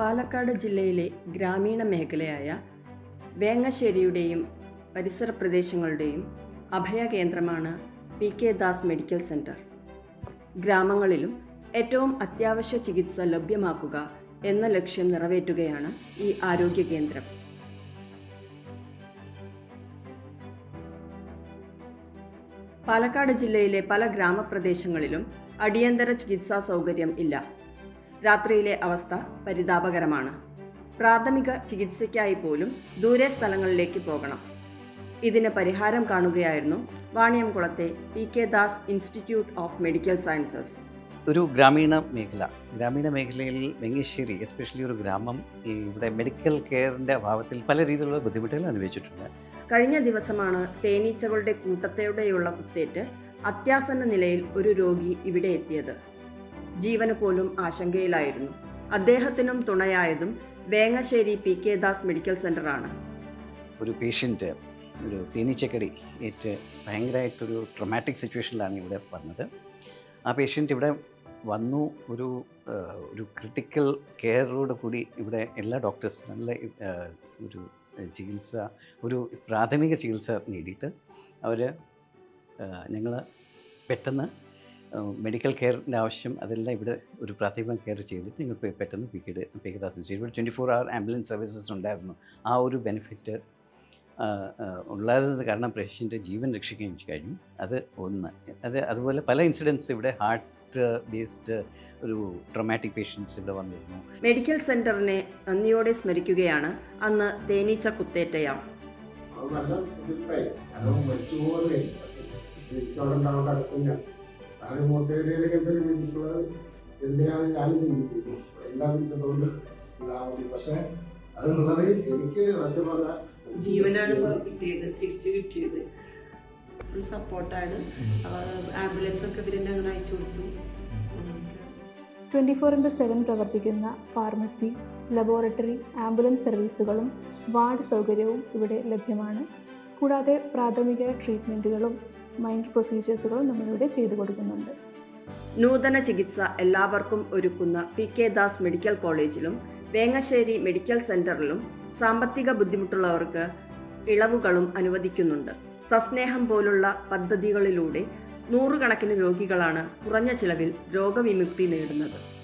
പാലക്കാട് ജില്ലയിലെ ഗ്രാമീണ മേഖലയായ വേങ്ങശ്ശേരിയുടെയും പരിസര പ്രദേശങ്ങളുടെയും അഭയ കേന്ദ്രമാണ് P K Das medical centre ഗ്രാമങ്ങളിലും ഏറ്റവും അത്യാവശ്യ ചികിത്സ ലഭ്യമാക്കുക എന്ന ലക്ഷ്യം നിറവേറ്റുകയാണ് ഈ ആരോഗ്യ കേന്ദ്രം. പാലക്കാട് ജില്ലയിലെ പല ഗ്രാമപ്രദേശങ്ങളിലും അടിയന്തര ചികിത്സാ സൗകര്യം ഇല്ല. രാത്രിയിലെ അവസ്ഥ പരിതാപകരമാണ്. പ്രാഥമിക ചികിത്സയ്ക്കായി പോലും ദൂരെ സ്ഥലങ്ങളിലേക്ക് പോകണം. ഇതിന് പരിഹാരം കാണുകയായിരുന്നു വാണിയംകുളത്തെ P K Das institute of medical sciences. ഒരു ഗ്രാമീണ മേഖല ഗ്രാമീണ മേഖലയിൽ വെങ്ങശ്ശേരി എസ്പെഷ്യലി ഒരു ഗ്രാമം ഇവിടെ മെഡിക്കൽ കെയറിന്റെ അഭാവത്തിൽ പല രീതിയിലുള്ള ബുദ്ധിമുട്ടുകൾ അനുഭവിച്ചിട്ടുണ്ട്. കഴിഞ്ഞ ദിവസമാണ് തേനീച്ചകളുടെ കൂട്ടത്തോടെയുള്ള കുത്തേറ്റ് അത്യാസന്ന നിലയിൽ ഒരു രോഗി ഇവിടെ എത്തിയത്. ജീവന് പോലും ആശങ്കയിലായിരുന്നു. അദ്ദേഹത്തിനും തുണയായതും Vengassery P K Das medical സെന്ററാണ് ഒരു പേഷ്യന്റ് ഒരു തേനീച്ചക്കടി ഏറ്റ് ഭയങ്കരമായിട്ടൊരു ട്രൊമാറ്റിക് സിറ്റുവേഷനിലാണ് ഇവിടെ വന്നത്. ആ പേഷ്യന്റ് ഇവിടെ വന്നു ഒരു ഒരു ക്രിട്ടിക്കൽ കെയറോട് കൂടി ഇവിടെ എല്ലാ ഡോക്ടേഴ്സും നല്ല ഒരു ചികിത്സ ഒരു പ്രാഥമിക ചികിത്സ നേടിയിട്ട് അവർ ഞങ്ങൾ പെട്ടെന്ന് മെഡിക്കൽ കെയറിന്റെ ആവശ്യം അതെല്ലാം ഇവിടെ ഒരു പ്രാഥമിക കെയർ ചെയ്തിട്ട് നിങ്ങൾ പെ- പെട്ടെന്ന് പിക്കറ്റ് പിക്കദാസ് ചെയ്തു. ഇവിടെ twenty four hour ambulance services ഉണ്ടായിരുന്നു. ആ ഒരു ബെനിഫിറ്റ് ഉള്ളത് കാരണം പേഷ്യന്റെ ജീവൻ രക്ഷിക്കുകയും കഴിഞ്ഞു. അത് ഒന്ന്. അത് അതുപോലെ പല ഇൻസിഡൻസ് ഇവിടെ ഹാർട്ട് ബേസ്ഡ് ഒരു ട്രൊമാറ്റിക് പേഷ്യൻസ് ഇവിടെ വന്നിരുന്നു. മെഡിക്കൽ സെന്ററിനെ നന്ദിയോടെ സ്മരിക്കുകയാണ്. അന്ന് തേനീച്ച കാരണം മരിച്ചു പോകുന്നത് ഏരിയയിലൊക്കെ എന്തൊരു വീട്ടിലുള്ളത് എന്തിനാണ് ഞാനും ചിന്തിച്ചിരുന്നു എല്ലാ വീട്ടിലുകൊണ്ട് ഇതാവുന്നു പക്ഷെ അതുള്ളത് എനിക്ക് സത്യം പറഞ്ഞാൽ ജീവനാണ് കിട്ടിയത് തിരിച്ചു കിട്ടിയത്. ഒരു സപ്പോർട്ടാണ്. ആംബുലൻസ് ഒക്കെ ഇവരെന്നെ അങ്ങനെ അയച്ചു കൊടുത്തു. ട്വന്റി ഫോർ ഇന്റു സെവൻ പ്രവർത്തിക്കുന്ന ഫാർമസി ലബോറട്ടറി ആംബുലൻസ് സർവീസുകളും വാർഡ് സൗകര്യവും ഇവിടെ ലഭ്യമാണ്. കൂടാതെ പ്രാഥമിക ട്രീറ്റ്മെന്റുകളും മൈൻഡ് പ്രൊസീജിയേഴ്സുകളും നമ്മളിവിടെ ചെയ്തു കൊടുക്കുന്നുണ്ട്. നൂതന ചികിത്സ എല്ലാവർക്കും ഒരുക്കുന്ന പി കെ ദാസ് മെഡിക്കൽ കോളേജിലും വേങ്ങശ്ശേരി മെഡിക്കൽ സെന്ററിലും സാമ്പത്തിക ബുദ്ധിമുട്ടുള്ളവർക്ക് ഇളവുകളും അനുവദിക്കുന്നുണ്ട്. സസ്നേഹം പോലുള്ള പദ്ധതികളിലൂടെ നൂറുകണക്കിന് രോഗികളാണ് കുറഞ്ഞ ചിലവിൽ രോഗവിമുക്തി നേടുന്നത്.